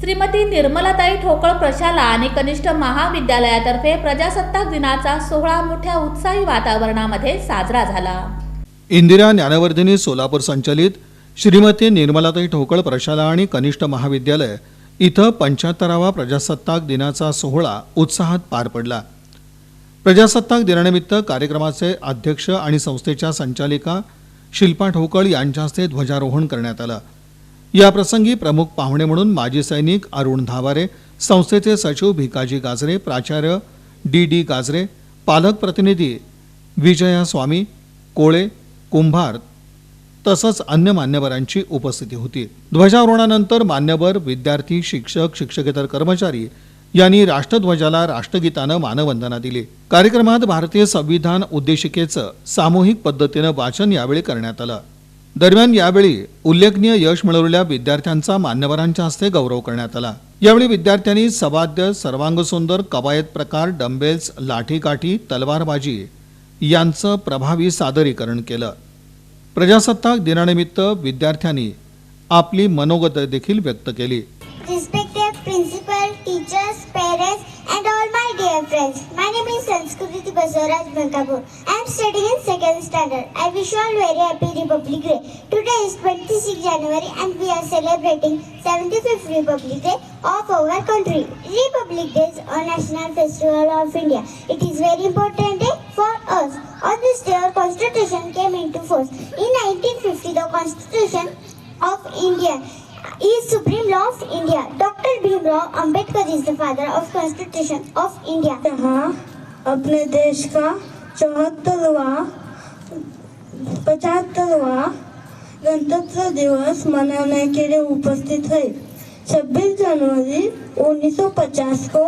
श्रीमती निर्मलाताई ठोकळ प्रशाला आणि कनिष्ठ महाविद्यालयातर्फे प्रजासत्ताक दिनाचा सोहळा मोठ्या उत्साही वातावरणामध्ये साजरा झाला. इंदिरा ज्ञानवर्धिनी सोलापूर संचलित श्रीमती निर्मलाताई ठोकळ प्रशाला आणि कनिष्ठ महाविद्यालय इथं पंच्याहत्तरावा प्रजासत्ताक दिनाचा सोहळा उत्साहात पार पडला. प्रजासत्ताक दिनानिमित्त कार्यक्रमाचे अध्यक्ष आणि संस्थेच्या संचालिका शिल्पा ठोकळ यांच्या हस्ते ध्वजारोहण करण्यात आलं. या प्रसंगी प्रमुख पाहुणे म्हणून माजी सैनिक अरुण धावारे संस्थेचे सचिव भिकाजी गाजरे प्राचार्य डी डी गाजरे पालक प्रतिनिधी विजया स्वामी कोळे कुंभार तसंच अन्य मान्यवरांची उपस्थिती होती. ध्वजारोहणानंतर मान्यवर विद्यार्थी शिक्षक शिक्षकेतर कर्मचारी यांनी राष्ट्रध्वजाला राष्ट्रगीतानं मानवंदना दिली. कार्यक्रमात भारतीय संविधान उद्देशिकेचं सामूहिक पद्धतीनं वाचन यावेळी करण्यात आलं. दरम्यान यावेळी उल्लेखनीय यश मिळवलेल्या विद्यार्थ्यांचा मान्यवरांच्या हस्ते गौरव करण्यात आला. यावेळी विद्यार्थ्यांनी सवाद्य सर्वांगसुंदर कवायत प्रकार डंबेल्स लाठीकाठी तलवारबाजी यांचं प्रभावी सादरीकरण केलं. प्रजासत्ताक दिनानिमित्त विद्यार्थ्यांनी आपली मनोगत देखील व्यक्त केली. Principal teachers parents and all my dear friends my name is Sanskriti Basavaraj Bhankapur am studying in second standard. I wish you all very happy Republic Day. Today is 26 January and we are celebrating 75th Republic Day of our country. Republic Day is a national festival of India. It is very important day for us. On this day, our constitution came into force. In 1950, the constitution of India is supreme law of India. Dr. Bhimrao Ambedkar is the father of Constitution of India. यहाँ अपने देश का चौहत्तरवा पचहत्तरवा गणतंत्र दिवस मनाने के लिए उपस्थित है. 26 जनवरी 1950 को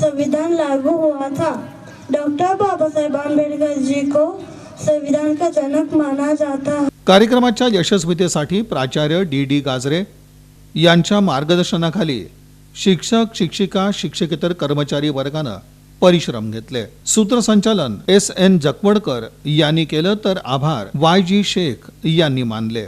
संविधान लागू हुआ था. डॉक्टर बाबा साहेब आंबेडकर जी को संविधान का जनक माना जाता है। कार्यक्रमाच्या यशस्वीतेसाठी प्राचार्य डी डी गाजरे यांच्या मार्गदर्शनाखाली शिक्षक शिक्षिका शिक्षकेतर कर्मचारी वर्गानं परिश्रम घेतले. सूत्रसंचालन एस एन जकवडकर यांनी केलं तर आभार. वाय जी शेख यांनी मानले.